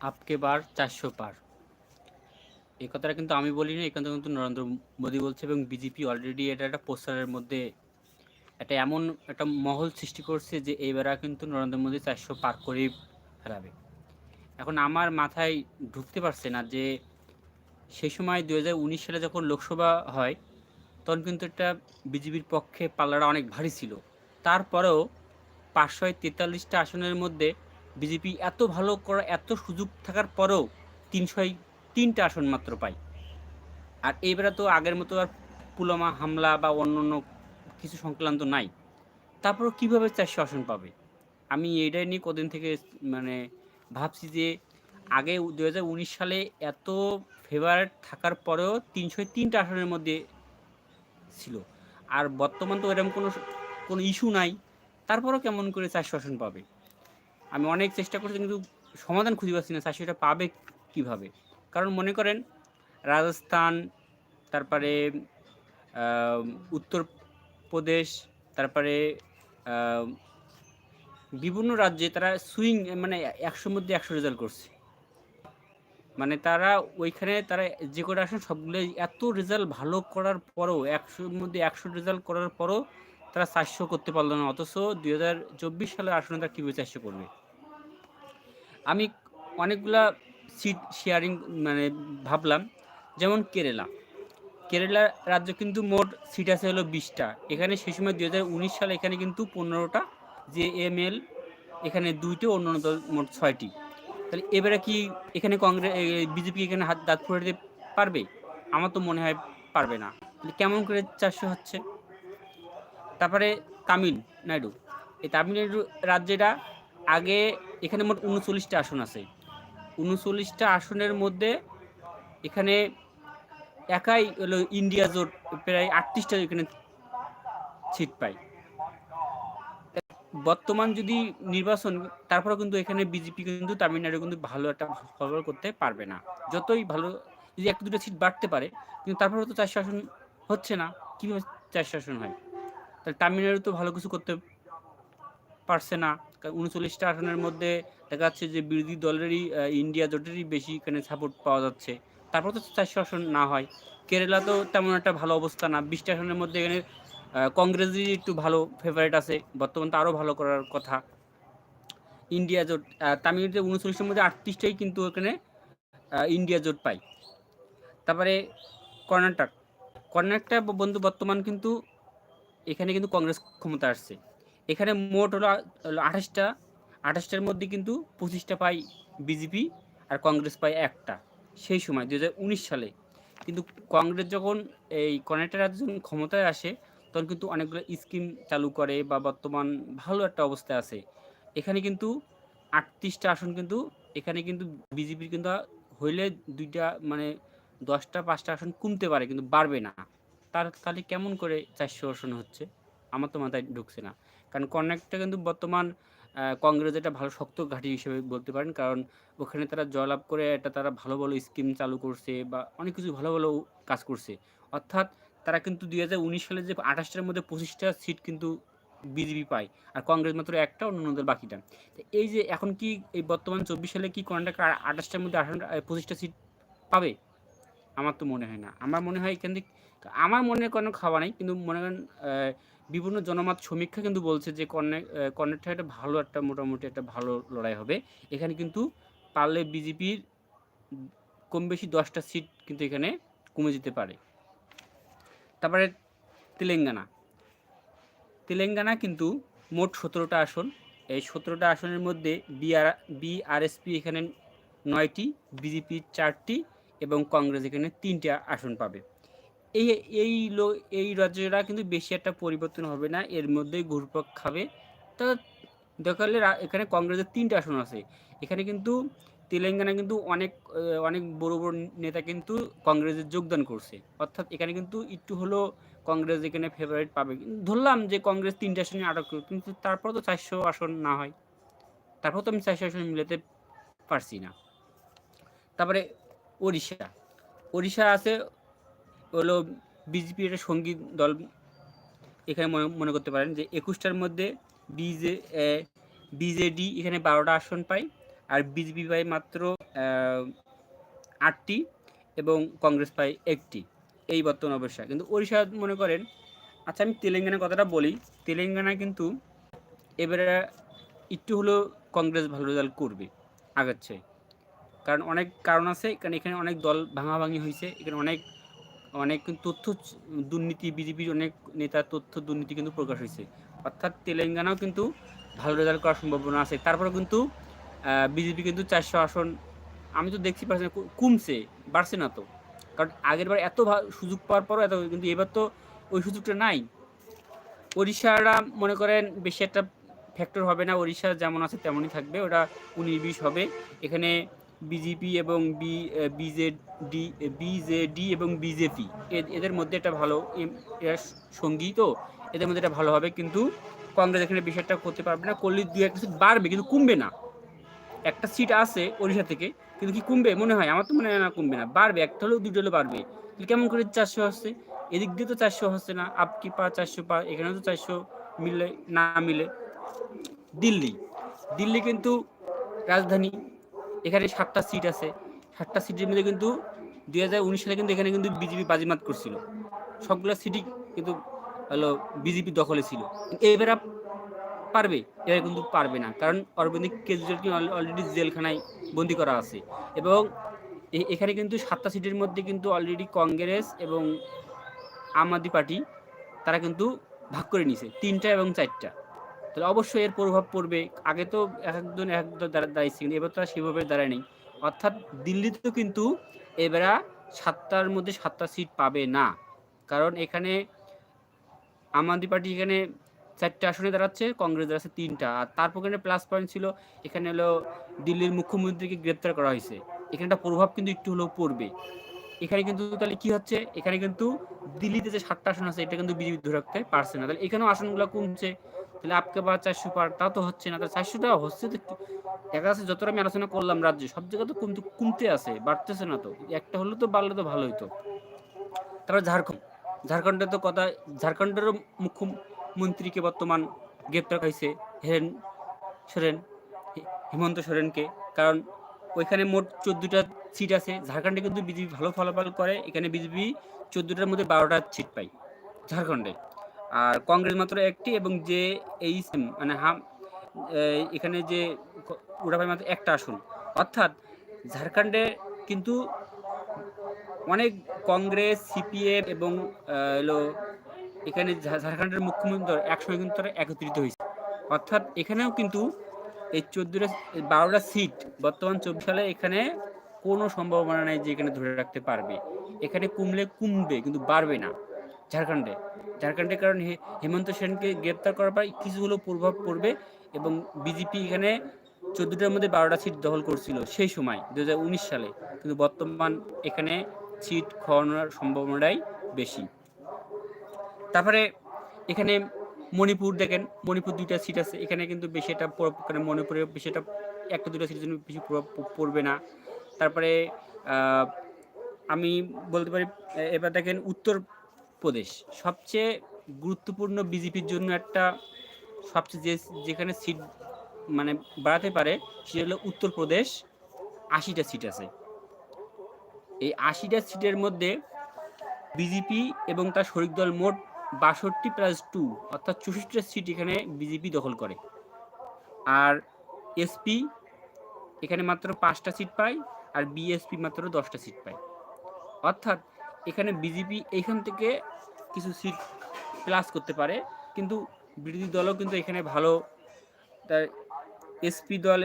আপকে বার চারশো পার। এই কথাটা কিন্তু আমি বলিনি এখান থেকে কিন্তু নরেন্দ্র মোদী বলছে এবং বিজেপি অলরেডি এটা একটা পোস্টারের মধ্যে একটা এমন একটা মহল সৃষ্টি করছে যে এইবারা কিন্তু নরেন্দ্র মোদী চারশো পার করেই ফেরাবে এখন আমার মাথায় ঢুকতে পারছে না যে সেই সময় দু হাজার উনিশ সালে যখন লোকসভা হয়, তখন কিন্তু একটা বিজেপির পক্ষে পাল্লাটা অনেক ভারী ছিল। তারপরেও পাঁচশো তেতাল্লিশটা আসনের মধ্যে বিজেপি এত ভালো করা, এত সুযোগ থাকার পরেও তিনশো তিনটা আসন মাত্র পায়। আর এইবারে তো আগের মতো আর পুলওয়ামা হামলা বা অন্য অন্য কিছু সংক্রান্ত নাই। তারপরও কীভাবে চারশো আসন পাবে? আমি এইটাই নিয়ে কদিন থেকে মানে ভাবছি যে আগে দু হাজার উনিশ সালে এত ফেভারেট থাকার পরেও তিনশো তিনটা আসনের মধ্যে ছিল। আর বর্তমান তো এরকম কোনো কোনো ইস্যু নাই। তারপরও কেমন করে চারশো আসন পাবে? আমি অনেক চেষ্টা করছি কিন্তু সমাধান খুঁজে পাচ্ছি না চারশোটা পাবে কীভাবে? কারণ মনে করেন, রাজস্থান, তারপরে উত্তরপ্রদেশ, তারপরে বিভিন্ন রাজ্যে তারা সুইং মানে একশোর মধ্যে একশো রেজাল্ট করছে। মানে তারা ওইখানে তারা যে কটা আসেন সবগুলোই এত রেজাল্ট ভালো করার পরও, একশোর মধ্যে একশো রেজাল্ট করার পরও তারা চারশো করতে পারল না, অথচ দুই হাজার চব্বিশ সালের আসনে তারা কীভাবে চারশো করবে? আমি অনেকগুলা সিট শেয়ারিং মানে ভাবলাম, যেমন কেরালা। কেরালা রাজ্য কিন্তু মোট সিট আছে হলো বিশটা। এখানে সেই সময় দুই হাজার উনিশ সালে এখানে কিন্তু পনেরোটা যে এম এল, এখানে দুইটি অন্য দল মোট ছয়টি। তাহলে এবারে কি এখানে কংগ্রেস বিজেপি এখানে হাত, দাঁত ফুটে দিতে পারবে? আমার তো মনে হয় পারবে না। কেমন করে চারশো হচ্ছে? তারপরে তামিল তামিলনাড়ু এই তামিলনাড়ু রাজ্যটা আগে এখানে মোট উনচল্লিশটা আসন আছে। উনচল্লিশটা আসনের মধ্যে এখানে একাই হলো ইন্ডিয়া জোট প্রায় আটত্রিশটা এখানে সিট পায়। বর্তমান যদি নির্বাচন তারপরে কিন্তু এখানে বিজেপি কিন্তু তামিলনাড়ু কিন্তু ভালো একটা ফল করতে পারবে না। যতই ভালো যদি একটা দুটো সিট বাড়তে পারে, কিন্তু তারপরে তো চার শাসন হচ্ছে না। কীভাবে চার শাসন হয়? তাহলে তামিলনাড়ু তো ভালো কিছু করতে পারছে না। উনচল্লিশটা আসনের মধ্যে দেখা যাচ্ছে যে বিরোধী দলেরই ইন্ডিয়া জোটেরই বেশি এখানে সাপোর্ট পাওয়া যাচ্ছে। তারপর তো চারশো আসন না হয়। কেরালা তো তেমন একটা ভালো অবস্থা না। বিশটা আসনের মধ্যে এখানে কংগ্রেসই একটু ভালো ফেভারিট আছে। বর্তমান তো আরও ভালো করার কথা। ইন্ডিয়া জোট তামিলনাড়ুতে উনচল্লিশের মধ্যে আটত্রিশটাই কিন্তু এখানে ইন্ডিয়া জোট পাই তারপরে কর্ণাটক। কর্ণাটক বন্ধু বর্তমান কিন্তু এখানে কিন্তু কংগ্রেস ক্ষমতা আসছে। এখানে মোট হলো আঠাশটা, আঠাশটার মধ্যে কিন্তু পঁচিশটা পায় বিজেপি আর কংগ্রেস পায় একটা। সেই সময় দু হাজার উনিশ সালে। কিন্তু কংগ্রেস যখন এই কর্ণাটক রাজ্য যখন ক্ষমতায় আসে, তখন কিন্তু অনেকগুলো স্কিম চালু করে বা বর্তমান ভালো একটা অবস্থায় আছে। এখানে কিন্তু আটত্রিশটা আসন কিন্তু, এখানে কিন্তু বিজেপির কিন্তু হইলে দুইটা মানে দশটা, পাঁচটা আসন কমতে পারে, কিন্তু বাড়বে না। তার তাহলে কেমন করে চারশো আসন হচ্ছে? আমার তো মাথায় ঢুকছে না। কারণ কর্ণাটকটা কিন্তু বর্তমান কংগ্রেস একটা ভালো শক্ত ঘাঁটি হিসেবে বলতে পারেন। কারণ ওখানে তারা জয়লাভ করে একটা তারা ভালো ভালো স্কিম চালু করছে বা অনেক কিছু ভালো ভালো কাজ করছে। অর্থাৎ তারা কিন্তু দুই হাজার উনিশ সালে যে আঠাশটার মধ্যে পঁচিশটা সিট কিন্তু বিজেপি পায়। আর কংগ্রেস মাত্র একটা অন্যদের বাকিটা। এই যে এখন কি এই বর্তমান চব্বিশ সালে কি কর্ণাটক আঠাশটার মধ্যে আঠারো পঁচিশটা সিট পাবে? আমার তো মনে হয় না। আমার মনে হয় এখান থেকে আমার মনে কোনো খাওয়া নাই, কিন্তু মনে করেন বিভিন্ন জনমত সমীক্ষা কিন্তু বলছে যে কর্ণাট কর্ণাটক একটা ভালো একটা, মোটামুটি একটা ভালো লড়াই হবে। এখানে কিন্তু পারলে বিজেপির কম বেশি দশটা সিট কিন্তু এখানে কমে যেতে পারে। তারপরে তেলেঙ্গানা। তেলেঙ্গানা কিন্তু মোট সতেরোটা আসন। এই সতেরোটা আসনের মধ্যে বিআর, বিআরএসপি এখানে নয়টি, বিজেপি চারটি এবং কংগ্রেস এখানে তিনটা আসন পাবে। এই এই এই রাজ্যরা কিন্তু বেশি একটা পরিবর্তন হবে না, এর মধ্যেই ঘুরপাক খাবে। তা দেখালে এখানে কংগ্রেসের তিনটে আসন আছে। এখানে কিন্তু তেলেঙ্গানা কিন্তু অনেক অনেক বড় বড় নেতা কিন্তু কংগ্রেসে যোগদান করছে। অর্থাৎ এখানে কিন্তু একটু হলো কংগ্রেস এখানে ফেভারিট পাবে। ধরলাম যে কংগ্রেস তিনটে আসনে আটক করবে, কিন্তু তারপর তো চারশো আসন না হয়। তারপর তো আমি চারশো আসন মিলাতে পারছি না। তারপরে ওড়িশা। ওড়িশা আছে হলো বিজেপি একটা সংগীত দল এখানে মনে মনে করতে পারেন যে একুশটার মধ্যে বিজে বিজেডি এখানে বারোটা আসন পায় আর বিজেপি পায় মাত্র আটটি এবং কংগ্রেস পায় একটি এই বর্তমান অবস্থা কিন্তু ওড়িশা মনে করেন আচ্ছা আমি তেলেঙ্গানার কথাটা বলি, তেলেঙ্গানা কিন্তু এবারে একটু হলেও কংগ্রেস ভালো রেজাল্ট করবে আগাচ্ছে কারণ অনেক কারণ আছে, কারণ এখানে অনেক দল ভাঙাভাঙি হয়েছে, এখানে অনেক অনেক তথ্য দুর্নীতি বিজেপির অনেক নেতার তথ্য দুর্নীতি কিন্তু প্রকাশ হয়েছে। অর্থাৎ তেলেঙ্গানাও কিন্তু ভালো রেজাল্ট করার সম্ভাবনা আছে। তারপরে কিন্তু বিজেপি কিন্তু চারশো আসন আমি তো দেখছি পাচ্ছি না, কমছে বাড়ছে না তো। কারণ আগের বার এত সুযোগ পাওয়ার পরও এত কিন্তু এবার তো ওই সুযোগটা নাই। ওড়িশারা মনে করেন বেশি একটা ফ্যাক্টর হবে না। ওড়িশা যেমন আছে তেমনই থাকবে ওটা উনিশ বিশ হবে। এখানে বিজেপি এবং বি বিজেডি বিজেডি এবং বিজেপি। এদের মধ্যে একটা ভালো এরা সঙ্গী তো, এদের মধ্যে একটা ভালো হবে, কিন্তু কংগ্রেস এখানে একটা করতে পারবে না, করলে দু একটা সিট বাড়বে, কিন্তু কমবে না। একটা সিট আছে ওড়িশা থেকে, কিন্তু কি কমবে? মনে হয়, আমার তো মনে হয় না কমবে না, বাড়বে, একটা হলেও দুটো হলেও বাড়বে। কেমন করে চারশো হচ্ছে এদিক দিয়ে তো চারশো হচ্ছে না আপকি পা চারশো পা, এখানেও তো চারশো মিলে, না মিলে। দিল্লি দিল্লি কিন্তু রাজধানী এখানে সাতটা সিট আছে। সাতটা সিটের মধ্যে কিন্তু দুই হাজার উনিশ সালে কিন্তু এখানে কিন্তু বিজেপি বাজিমাত করছিল। সবগুলো সিটই কিন্তু হলো বিজেপি দখলে ছিল। এবার পারবে? এবার কিন্তু পারবে না। কারণ অরবিন্দ কেজরিওয়ালকে অলরেডি জেলখানায় বন্দি করা আছে। এবং এখানে কিন্তু সাতটা সিটের মধ্যে কিন্তু অলরেডি কংগ্রেস এবং আম আদমি পার্টি, তারা কিন্তু ভাগ করে নিছে তিনটা এবং চারটা। তাহলে অবশ্যই এর প্রভাব পড়বে। আগে তো এক একজন এক দাঁড়া- দাঁড়িয়েছে এবার তো আর সেভাবে দাঁড়ায় নেই। অর্থাৎ দিল্লিতেও কিন্তু এবারে সাতটার মধ্যে সাতটা সিট পাবে না। কারণ এখানে আম আদমি পার্টি এখানে চারটে আসনে দাঁড়াচ্ছে, কংগ্রেস দাঁড়াচ্ছে তিনটা। আর তারপর এখানে প্লাস পয়েন্ট ছিল, এখানে হলো দিল্লির মুখ্যমন্ত্রীকে গ্রেপ্তার করা হয়েছে। এখানে একটা প্রভাব কিন্তু একটু হলেও পড়বে। এখানে কিন্তু তাহলে কি হচ্ছে? এখানে কিন্তু দিল্লিতে যে সাতটা আসন আছে, এটা কিন্তু বিজেপি ধরে রাখতে পারছে না। তাহলে এখানেও আসনগুলো কমছে। তাহলে আপকে বা চারশো পার তা হচ্ছে না। তাহলে চারশোটা হচ্ছে তো দেখা যাচ্ছে যতটা আমি আলোচনা করলাম রাজ্যে, সব জায়গায় তো কমতে কমতে আছে, বাড়তেছে না তো। একটা হলে তো বাড়লে তো ভালো হতো তারপর ঝাড়খণ্ড। ঝাড়খণ্ডের তো কথা, ঝাড়খণ্ডেরও মুখ্যমন্ত্রীকে বর্তমান গ্রেপ্তার হয়েছে হেরেন সোরেন, হেমন্ত সোরেনকে। কারণ ওইখানে মোট চোদ্দোটা সিট আছে। ঝাড়খণ্ডে কিন্তু বিজেপি ভালো ফলাফল করে, এখানে বিজেপি চোদ্দোটার মধ্যে বারোটা সিট পায় ঝাড়খণ্ডে। আর কংগ্রেস মাত্র একটি এবং যে এই মানে হাম এখানে যে ক- মাত্র একটা আসন। অর্থাৎ ঝাড়খণ্ডে কিন্তু অনেক কংগ্রেস, সিপিএম এবং হলো এখানে ঝাড়খণ্ডের মুখ্যমন্ত্রী একসঙ্গে কিন্তু তারা একত্রিত হয়েছে। অর্থাৎ এখানেও কিন্তু এই চোদ্দোটা বারোটা সিট বর্তমান চব্বিশ সালে এখানে কোনো সম্ভাবনা নেই যে এখানে ধরে রাখতে পারবে। এখানে কমলে কমবে, কিন্তু বাড়বে না। ঝাড়খণ্ডে। ঝাড়খণ্ডে কারণ হেমন্ত সেনকে গ্রেপ্তার করার পর কিছু হলেও প্রভাব পড়বে এবং বিজেপি এখানে চোদ্দোটার মধ্যে বারোটা সিট দখল করছিল সেই সময় দু হাজার উনিশ সালে। কিন্তু বর্তমান এখানে সিট খাওয়ানোর সম্ভাবনাটাই বেশি। তারপরে এখানে মণিপুর দেখেন, মণিপুর দুইটা সিট আছে। এখানে কিন্তু বেশি একটা প্রভাব মণিপুরে বেশি একটা একটা দুটো সিটের জন্য বেশি প্রভাব পড়বে না। তারপরে আমি বলতে পারি এবার দেখেন উত্তরপ্রদেশ সবচেয়ে গুরুত্বপূর্ণ বিজেপির জন্য একটা সবচেয়ে যে, যেখানে সিট মানে বাড়াতে পারে, সেটা হলো উত্তরপ্রদেশ, আশিটা সিট আছে। এই আশিটা সিটের মধ্যে বিজেপি এবং তার শরিক দল মোট বাষট্টি প্লাস টু, অর্থাৎ চৌষট্টিটা সিট এখানে বিজেপি দখল করে। আর এসপি এখানে মাত্র পাঁচটা সিট পায়, আর বিএসপি মাত্র দশটা সিট পায়। অর্থাৎ এখানে বিজেপি এইখান থেকে কিছু সিট প্লাস করতে পারে, কিন্তু বিরোধী দলও কিন্তু এখানে ভালো। তার এসপি দল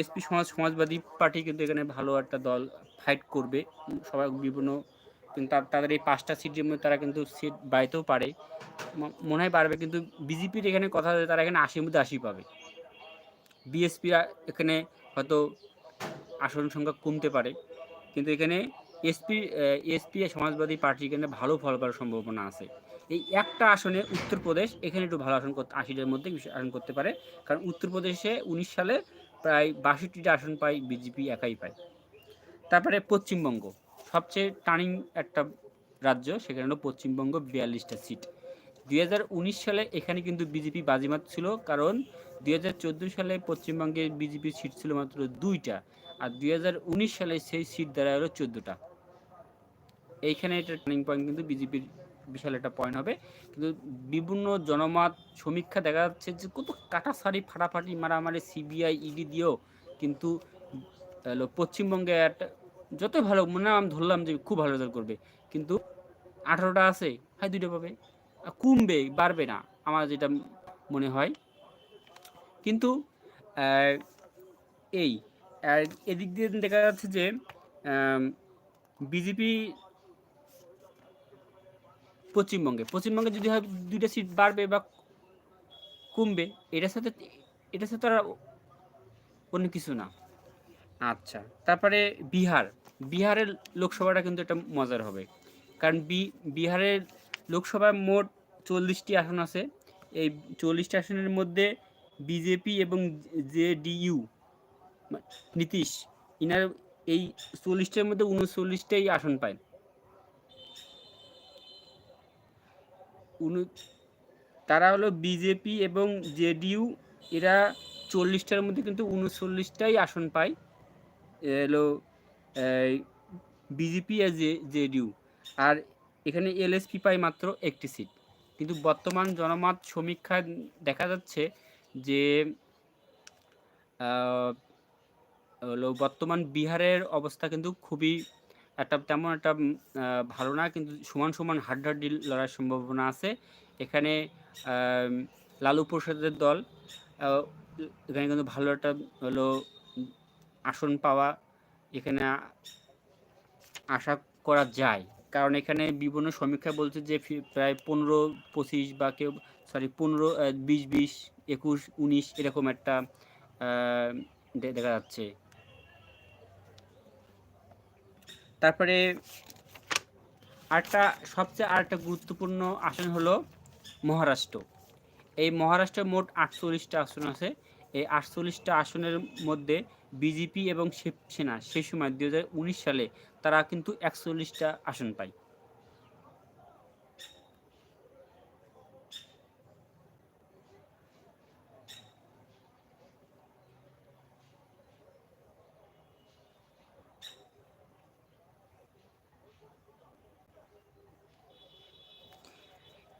এসপি সমাজ, সমাজবাদী পার্টি কিন্তু এখানে ভালো একটা দল ফাইট করবে। সবাই বিভিন্ন কিন্তু তাদের এই পাঁচটা সিটের মধ্যে তারা কিন্তু সিট বাড়িতেও পারে। মনে হয় পারবে কিন্তু বিজেপির এখানে কথা তারা এখানে আশির মধ্যে আশি পাবে। বিএসপি এখানে হয়তো আসন সংখ্যা কমতে পারে, কিন্তু এখানে এসপি এসপি সমাজবাদী পার্টি এখানে ভালো ফল করার সম্ভাবনা আছে। এই একটা আসনে উত্তরপ্রদেশ, এখানে একটু ভালো আসন করতে, আশিটার মধ্যে আসন করতে পারে। কারণ উত্তরপ্রদেশে উনিশ সালে প্রায় বাষট্টিটা আসন পায়, বিজেপি একাই পায়। তারপরে পশ্চিমবঙ্গ, সবচেয়ে টার্নিং একটা রাজ্য, সেখানে হলো পশ্চিমবঙ্গ বিয়াল্লিশটা সিট। দুই হাজার উনিশ সালে এখানে কিন্তু বিজেপি বাজিমাত ছিল, কারণ দুই হাজার চোদ্দ সালে পশ্চিমবঙ্গে বিজেপির সিট ছিল মাত্র দুইটা, আর দুই হাজার উনিশ সালে সেই সিট দ্বারা হলো চোদ্দোটা। এইখানে এটা টার্নিং পয়েন্ট কিন্তু বিজেপির বিশাল একটা পয়েন্ট হবে। কিন্তু বিভিন্ন জনমত সমীক্ষা দেখা যাচ্ছে যে কত কাটাসারি, ফাটাফাটি, মারামারি সিবিআই ইডি দিয়েও কিন্তু পশ্চিমবঙ্গে একটা যত ভালো মনে আমি ধরলাম যে খুব ভালো রেজাল্ট করবে। কিন্তু আঠারোটা আছে, হয় দুইটা পাবে। কমবে, বাড়বে না, আমার যেটা মনে হয়। কিন্তু এই এদিক দিয়ে দেখা যাচ্ছে যে বিজেপি পশ্চিমবঙ্গে। পশ্চিমবঙ্গে যদি হয় দুইটা সিট বাড়বে বা কমবে, এটার সাথে এটার সাথে আর অন্য কিছু না। আচ্ছা তারপরে বিহার। বিহারের লোকসভাটা কিন্তু একটা মজার হবে। কারণ বি, বিহারের লোকসভায় মোট চল্লিশটি আসন আছে। এই চল্লিশটি আসনের মধ্যে বিজেপি এবং জে ডিইউ নীতিশ, ইনার এই চল্লিশটার মধ্যে উনচল্লিশটাই আসন পায়। তারা হলো বিজেপি এবং জেডিইউ, এরা চল্লিশটার মধ্যে কিন্তু উনচল্লিশটাই আসন পায়। এলো বিজেপি আর জে, জেডিইউ। আর এখানে এলএসপি পায় মাত্র একটি সিট। কিন্তু বর্তমান জনমত সমীক্ষা দেখা যাচ্ছে যে হলো বর্তমান বিহারের অবস্থা কিন্তু খুবই একটা তেমন একটা ভালো না, কিন্তু সমান সমান হাড্ডাহাড্ডি লড়ার সম্ভাবনা আছে। এখানে লালু প্রসাদের দল এখানে কিন্তু ভালো একটা হলো আসন পাওয়া এখানে আশা করা যায়। কারণ এখানে বিভিন্ন সমীক্ষা বলছে যে প্রায় পনেরো, পঁচিশ বা কেউ সরি পনেরো বিশ বিশ, একুশ, উনিশ এরকম একটা দেখা যাচ্ছে। তারপরে আরেকটা, সবচেয়ে আরেকটা গুরুত্বপূর্ণ আসন হলো মহারাষ্ট্র। এই মহারাষ্ট্রে মোট আটচল্লিশটা আসন আছে। এই আটচল্লিশটা আসনের মধ্যে বিজেপি এবং শিবসেনা সেই সময় দু হাজার উনিশ সালে তারা কিন্তু একচল্লিশটা আসন পায়।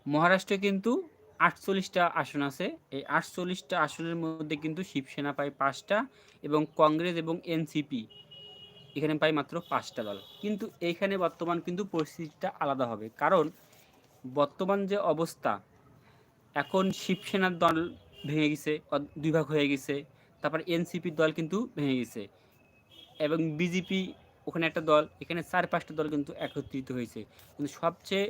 মহারাষ্ট্রে কিন্তু আটচল্লিশটা আসন আছে। এই আটচল্লিশটা আসনের মধ্যে কিন্তু শিবসেনা পায় পাঁচটা এবং কংগ্রেস এবং এনসিপি এখানে পায় মাত্র পাঁচটা দল। কিন্তু এইখানে বর্তমান কিন্তু পরিস্থিতিটা আলাদা হবে। কারণ বর্তমান যে অবস্থা, এখন শিবসেনার দল ভেঙে গেছে দুই ভাগ হয়ে গেছে, তারপর এনসিপির দল কিন্তু ভেঙে গেছে এবং বিজেপি ওখানে একটা দল, এখানে চার পাঁচটা দল কিন্তু একত্রিত হয়েছে। কিন্তু সবচেয়ে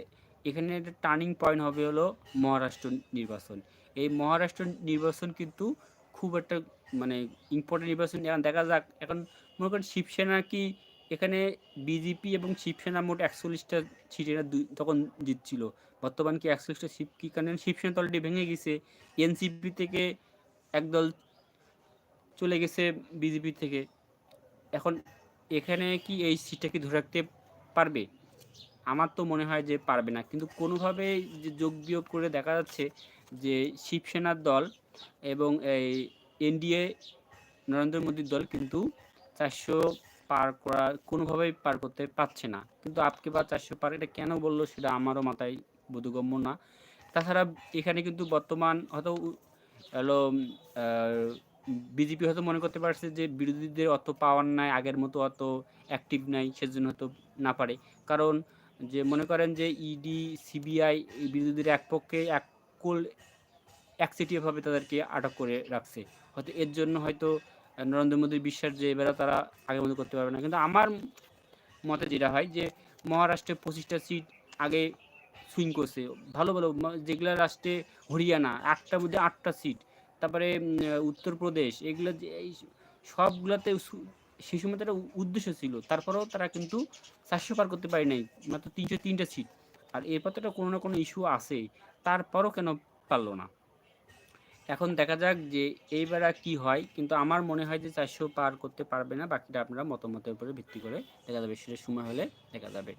এখানে একটা টার্নিং পয়েন্ট হবে হলো মহারাষ্ট্র নির্বাচন। এই মহারাষ্ট্র নির্বাচন কিন্তু খুব একটা মানে ইম্পর্টেন্ট নির্বাচন। এখন দেখা যাক, এখন মনে করেন শিবসেনা কি এখানে বিজেপি এবং শিবসেনা মোট একচল্লিশটা সিট এরা তখন জিতছিল। বর্তমান কি একচল্লিশটা শিব কি কারণ শিবসেনা দলটি ভেঙে গেছে। এনসিপি থেকে একদল চলে গেছে বিজেপি থেকে। এখন এখানে কি এই সিটটা কি ধরে রাখতে পারবে? আমার তো মনে হয় যে পারবে না। কিন্তু কোনোভাবে যে যোগ বিয়োগ করে দেখা যাচ্ছে যে শিবসেনার দল এবং এই এনডিএ নরেন্দ্র মোদীর দল কিন্তু চারশো পার করা, কোনোভাবেই পার করতে পারছে না। কিন্তু আপকে বা চারশো পার এটা কেন বলল সেটা আমারও মাথায় বোধগম্য না। তাছাড়া এখানে কিন্তু বর্তমান হয়তো হলো বিজেপি হয়তো মনে করতে পারছে যে বিরোধীদের অত পাওয়ার নাই, আগের মতো অত অ্যাক্টিভ নাই, সেজন্য হয়তো না পারে। কারণ যে মনে করেন যে ইডি সিবিআই এই বিরোধীদের এক পক্ষে এক কোল একচেটিয়াভাবে তাদেরকে আটক করে রাখছে। হয়তো এর জন্য হয়তো নরেন্দ্র মোদীর বিশ্বাস যে এবারে তারা আগের মতো করতে পারবে না। কিন্তু আমার মতে যেটা হয় যে মহারাষ্ট্রে পঁচিশটা সিট আগে সুইং করছে। ভালো ভালো যেগুলো রাষ্ট্রে হরিয়ানা, আটটার মধ্যে আটটা সিট। তারপরে উত্তরপ্রদেশ, এগুলো সবগুলোতে সেই সময় তারা উদ্দেশ্য ছিল। তারপরেও তারা কিন্তু চারশো পার করতে পারে নাই, মাত্র তিনশো, তিনটা সিট আর এরপর তো কোনো না কোনো ইস্যু আছে, তারপরও কেন পারল না? এখন দেখা যাক যে এইবার কি হয়, কিন্তু আমার মনে হয় যে চারশো পার করতে পারবে না, বাকিটা আপনারা মতামতের উপরে ভিত্তি করে দেখা যাবে, সেটা সময় হলে দেখা যাবে।